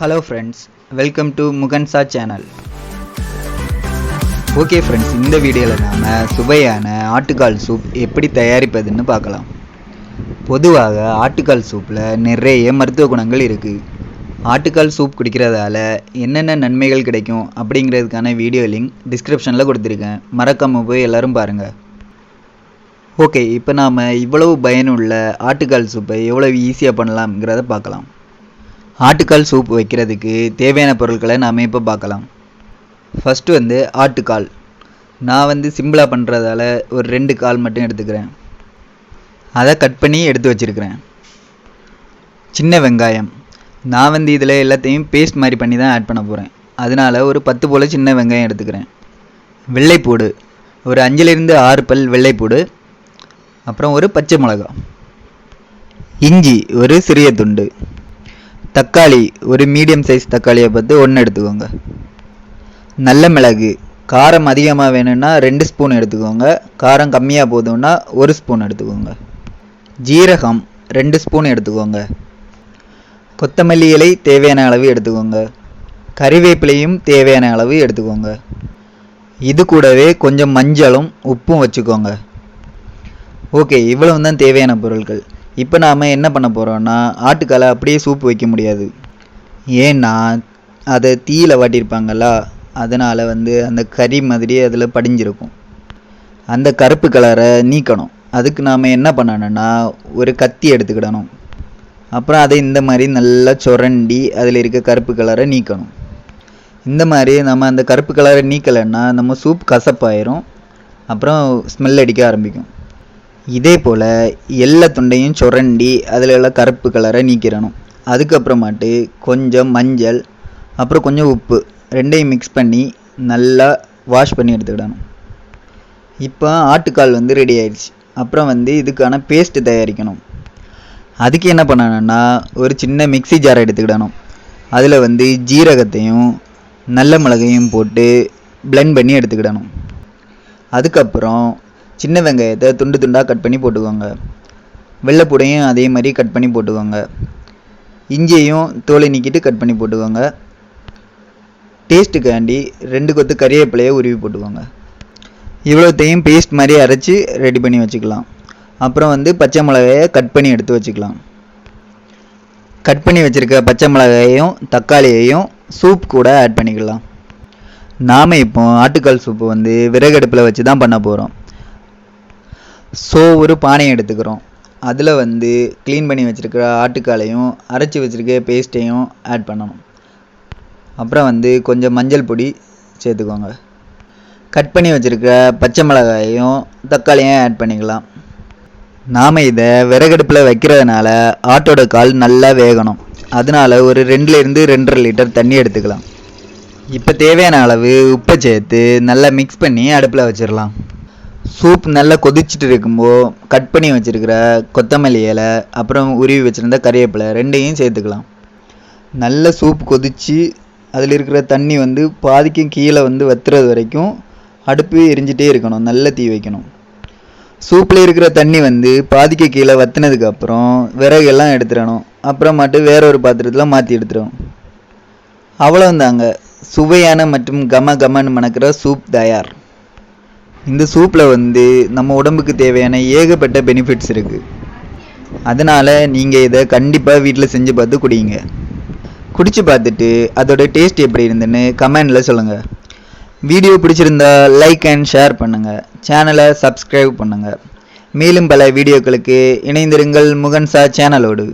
Hello friends welcome to முகன்சா channel okay friends இந்த வீடியோவில் நாம் சுவையான ஆட்டுக்கால் சூப் எப்படி தயாரிப்பதுன்னு பார்க்கலாம். பொதுவாக ஆட்டுக்கால் சூப்பில் நிறைய மருத்துவ குணங்கள் இருக்குது ஆட்டுக்கால் சூப் குடிக்கிறதால என்னென்ன நன்மைகள் கிடைக்கும் அப்படிங்கிறதுக்கான வீடியோ லிங்க் டிஸ்கிரிப்ஷனில் கொடுத்துருக்கேன். மறக்காமல் போய் எல்லோரும் பாருங்கள் ஓகே இப்போ நாம் இவ்வளவு பயனுள்ள ஆட்டுக்கால் சூப்பை எவ்வளோ ஈஸியாக பண்ணலாம்ங்கிறத பார்க்கலாம். ஆட்டுக்கால் சூப் வைக்கிறதுக்கு தேவையான பொருட்களை நாம் இப்போ பார்க்கலாம். ஃபஸ்ட்டு வந்து ஆட்டுக்கால். நான் வந்து சிம்பிளாக பண்ணுறதால ஒரு ரெண்டு கால் மட்டும் எடுத்துக்கிறேன். அதை கட் பண்ணி எடுத்து வச்சுருக்கிறேன். சின்ன வெங்காயம். நான் வந்து இதில் எல்லாத்தையும் பேஸ்ட் மாதிரி பண்ணி தான் ஆட் பண்ண போகிறேன் அதனால் ஒரு பத்து போல் சின்ன வெங்காயம் எடுத்துக்கிறேன். வெள்ளைப்பூடு. ஒரு அஞ்சுலேருந்து ஆறு பல் வெள்ளைப்பூடு. அப்புறம் ஒரு பச்சை மிளகா இஞ்சி ஒரு சிறிய துண்டு. தக்காளி ஒரு மீடியம் சைஸ் தக்காளியை பார்த்து ஒன்று எடுத்துக்கோங்க. நல்ல மிளகு காரம் அதிகமாக வேணும்னா ரெண்டு ஸ்பூன் எடுத்துக்கோங்க. காரம் கம்மியாக போதும்னா ஒரு ஸ்பூன் எடுத்துக்கோங்க. ஜீரகம் ரெண்டு ஸ்பூன் எடுத்துக்கோங்க. கொத்தமல்லி இலை தேவையான அளவு எடுத்துக்கோங்க. கறிவேப்பிலையும் தேவையான அளவு எடுத்துக்கோங்க. இது கூடவே கொஞ்சம் மஞ்சளும் உப்பும் வச்சுக்கோங்க. ஓகே இவ்வளவு தான் தேவையான பொருட்கள் இப்போ நாம் என்ன பண்ண போகிறோம்னா ஆட்டுக்காலை அப்படியே சூப் வைக்க முடியாது. ஏன்னா அதை தீயில் வாட்டியிருப்பாங்களா அதனால் வந்து அந்த கறி மாதிரி அதில் படிஞ்சிருக்கும். அந்த கருப்பு கலரை நீக்கணும். அதுக்கு நாம் என்ன பண்ணணும்னா ஒரு கத்தி எடுத்துக்கிடணும். அப்புறம் அதை இந்த மாதிரி நல்லா சுரண்டி அதில் இருக்க கருப்பு கலரை நீக்கணும். இந்த மாதிரி நம்ம அந்த கருப்பு கலரை நீக்கலைன்னா நம்ம சூப் கசப்பாயிரும். அப்புறம் ஸ்மெல் அடிக்க ஆரம்பிக்கும். இதே போல் எல்லா துண்டையும் சுரண்டி அதில் உள்ள கருப்பு கலரை நீக்கிடணும். அதுக்கப்புறமாட்டு கொஞ்சம் மஞ்சள் அப்புறம் கொஞ்சம் உப்பு ரெண்டையும் மிக்ஸ் பண்ணி நல்லா வாஷ் பண்ணி எடுத்துக்கிடணும். இப்போ ஆட்டுக்கால் வந்து ரெடி ஆயிடுச்சு. அப்புறம் வந்து இதுக்கான பேஸ்ட் தயாரிக்கணும். அதுக்கு என்ன பண்ணணும்னா ஒரு சின்ன மிக்ஸி ஜார் எடுத்துக்கிடணும். அதில் வந்து ஜீரகத்தையும் நல்ல மிளகையும் போட்டு பிளெண்ட் பண்ணி எடுத்துக்கிடணும். அதுக்கப்புறம் சின்ன வெங்காயத்தை துண்டு துண்டாக கட் பண்ணி போட்டுக்கோங்க. வெள்ளைப்பூடையும் அதே மாதிரி கட் பண்ணி போட்டுக்கோங்க. இஞ்சியையும் தோலை நீக்கிட்டு கட் பண்ணி போட்டுக்கோங்க. டேஸ்ட்டுக்காண்டி ரெண்டு கொத்து கறிவேப்பிலையை உருவி போட்டுக்கோங்க. இவ்வளோத்தையும் பேஸ்ட் மாதிரி அரைச்சி ரெடி பண்ணி வச்சுக்கலாம். அப்புறம் வந்து பச்சை மிளகாயை கட் பண்ணி எடுத்து வச்சுக்கலாம். கட் பண்ணி வச்சுருக்க பச்சை மிளகாயையும் தக்காளியையும் சூப் கூட ஆட் பண்ணிக்கலாம். நாம் இப்போ ஆட்டுக்கால் சூப்பு வந்து விறகடுப்பில் வச்சு தான் பண்ண போகிறோம் ஸோ ஒரு பானையை எடுத்துக்கிறோம். அதில் வந்து க்ளீன் பண்ணி வச்சுருக்கிற ஆட்டுக்காலையும் அரைச்சி வச்சுருக்க பேஸ்ட்டையும் ஆட் பண்ணணும். அப்புறம் வந்து கொஞ்சம் மஞ்சள் பொடி சேர்த்துக்கோங்க. கட் பண்ணி வச்சுருக்க பச்சை மிளகாயையும் தக்காளியும் ஆட் பண்ணிக்கலாம். நாம் இதை விறகடுப்பில் வைக்கிறதுனால ஆட்டோட கால் நல்லா வேகணும். அதனால ஒரு ரெண்டுலேருந்து ரெண்டரை லிட்டர் தண்ணி எடுத்துக்கலாம். இப்போ தேவையான அளவு உப்பை சேர்த்து நல்லா மிக்ஸ் பண்ணி அடுப்பில் வச்சிடலாம். சூப் நல்லா கொதிச்சுட்டு இருக்கும்போது கட் பண்ணி வச்சுருக்கிற கொத்தமல்லி இலை அப்புறம் உருவி வச்சுருந்த கறிவேப்பிலை ரெண்டையும் சேர்த்துக்கலாம். நல்ல சூப் கொதித்து அதில் இருக்கிற தண்ணி வந்து பாதிக்கும் கீழே வந்து வத்துறது வரைக்கும் அடுப்பு எரிஞ்சிட்டே இருக்கணும் நல்ல தீ வைக்கணும். சூப்பில் இருக்கிற தண்ணி வந்து பாதிக்க கீழே வத்துனதுக்கு அப்புறம் விறகெல்லாம் எடுத்துடணும். அப்புறமாட்டு வேற ஒரு பாத்திரத்தில் மாற்றி எடுத்துடும் அவ்வளோந்தாங்க சுவையான மற்றும் கம கமன்னு மணக்கிற சூப் தயார். இந்த சூப்பில் வந்து நம்ம உடம்புக்கு தேவையான ஏகப்பட்ட பெனிஃபிட்ஸ் இருக்குது அதனால் நீங்கள் இதை கண்டிப்பாக வீட்டில் செஞ்சு பார்த்து குடிங்க. குடிச்சு பார்த்துட்டு அதோட டேஸ்ட் எப்படி இருந்துன்னு கமெண்டில் சொல்லுங்கள் வீடியோ பிடிச்சிருந்தா லைக் அண்ட் ஷேர் பண்ணுங்கள் சேனலை சப்ஸ்கிரைப் பண்ணுங்கள் மேலும் பல வீடியோக்களுக்கு இணைந்திருங்கள் முகன்சா சேனலோடு